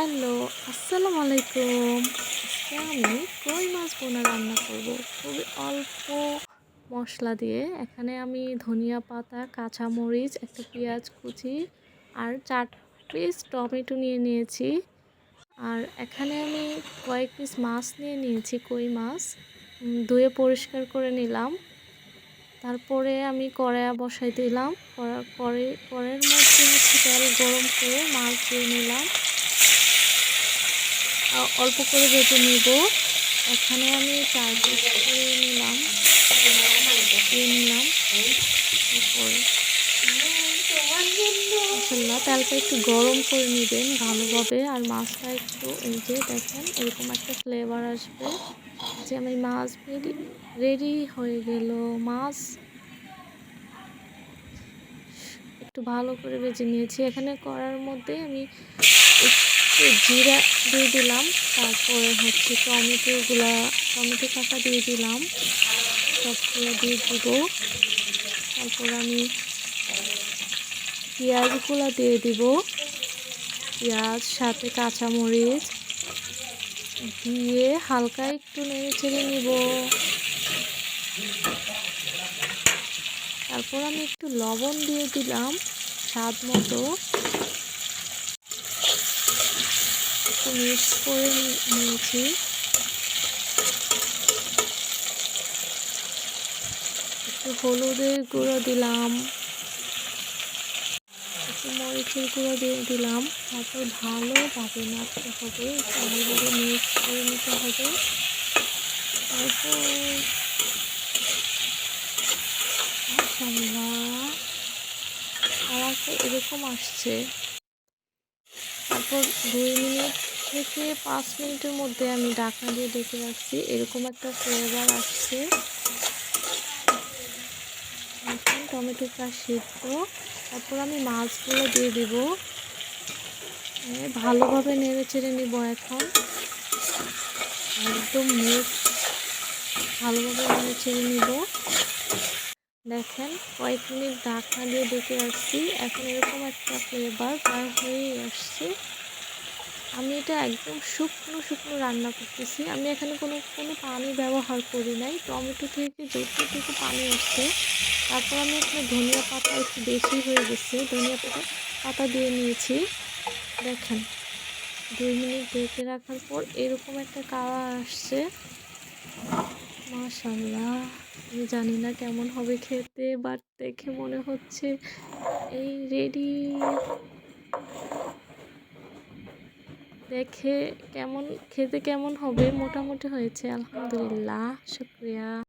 Hello আসসালামু আলাইকুম আজকে আমি কই মাছ বোনা রান্না করব। খুবই অল্প মশলা দিয়ে। এখানে আমি ধনিয়া পাতা, কাঁচামরিচ, একটা পেঁয়াজ কুচি আর চার পিস টমেটো নিয়ে নিয়েছি। আর এখানে আমি কয়েক পিস মাছ নিয়ে নিয়েছি, কই মাছ। ধুয়ে পরিষ্কার করে নিলাম। তারপরে আমি কড়াইয়া বসাই দিলাম। কড়া কড়ে কড়ের মধ্যে হচ্ছে তেল গরম করে মাছ দিয়ে নিলাম। অল্প করে ভেজে নিব। এখানে আমি চার পিস করে নিলাম। নিলাম। তেলটা একটু গরম করে নেবেন ভালোভাবে। আর মাছটা একটু এই যে দেখেন, এরকম একটা ফ্লেভার আসবে। যে আমি মাছ রেডি রেডি হয়ে গেল। মাছ একটু ভালো করে ভেজে নিয়েছি। এখানে করার মধ্যে আমি জিরা দিয়ে দিলাম, তারপরে হচ্ছে টমেটোগুলা টমেটো কাটা দিয়ে দিলাম সবগুলো দিয়ে দিব। তারপর আমি পেঁয়াজগুলো দিয়ে দিব। পেঁয়াজ, সাথে কাঁচামরিচ দিয়ে হালকা একটু নেড়ে চেড়ে নিব। তারপর আমি একটু লবণ দিয়ে দিলাম, স্বাদ মতো। একটু মিক্স করে নিয়েছি। একটু হলুদের গুঁড়ো দিলাম। একটু মরিচের গুঁড়ো দিয়ে দিলাম। তারপর ভালোভাবে নাড়তে হবে। ভালোভাবে মিক্স করে নিতে হবে। তারপর কালারটা এরকম আসছে। তারপর দুই মিনিট থেকে পাঁচ মিনিটের মধ্যে আমি ঢাকনা দিয়ে ডেকে রাখছি। এরকম একটা ফ্লেভার আসছে। এখন টমেটোটা সিদ্ধ। তারপর আমি মাছগুলো দিয়ে দিব। ভালোভাবে নেড়ে চেড়ে নিব এখন। একদম মিক্স ভালোভাবে নেড়ে চেড়ে নিব। দেখেন, কয়েক মিনিট ঢাকনা দিয়ে ডেকে রাখছি। এখন এরকম একটা ফ্লেভার বার হয়ে আসছে। আমি এটা একদম শুকনো শুকনো রান্না করতেছি। আমি এখানে কোনো কোনো পানি ব্যবহার করি নাই। টমেটো থেকে যতটুকু পানি আসছে, তারপর আমি এখানে ধনিয়া পাতা একটু বেশি হয়ে গেছে। ধনিয়া পাতা পাতা দিয়ে নিয়েছি। দেখেন, দুই মিনিট ঢেকে রাখার পর এরকম একটা কাওয়া আসছে। মাশাল্লাহ আমি জানি না কেমন হবে খেতে বাট দেখে মনে হচ্ছে এই রেডি দেখে কেমন খেতে কেমন হবে মোটামুটি হয়েছে আলহামদুলিল্লাহ শুক্রিয়া।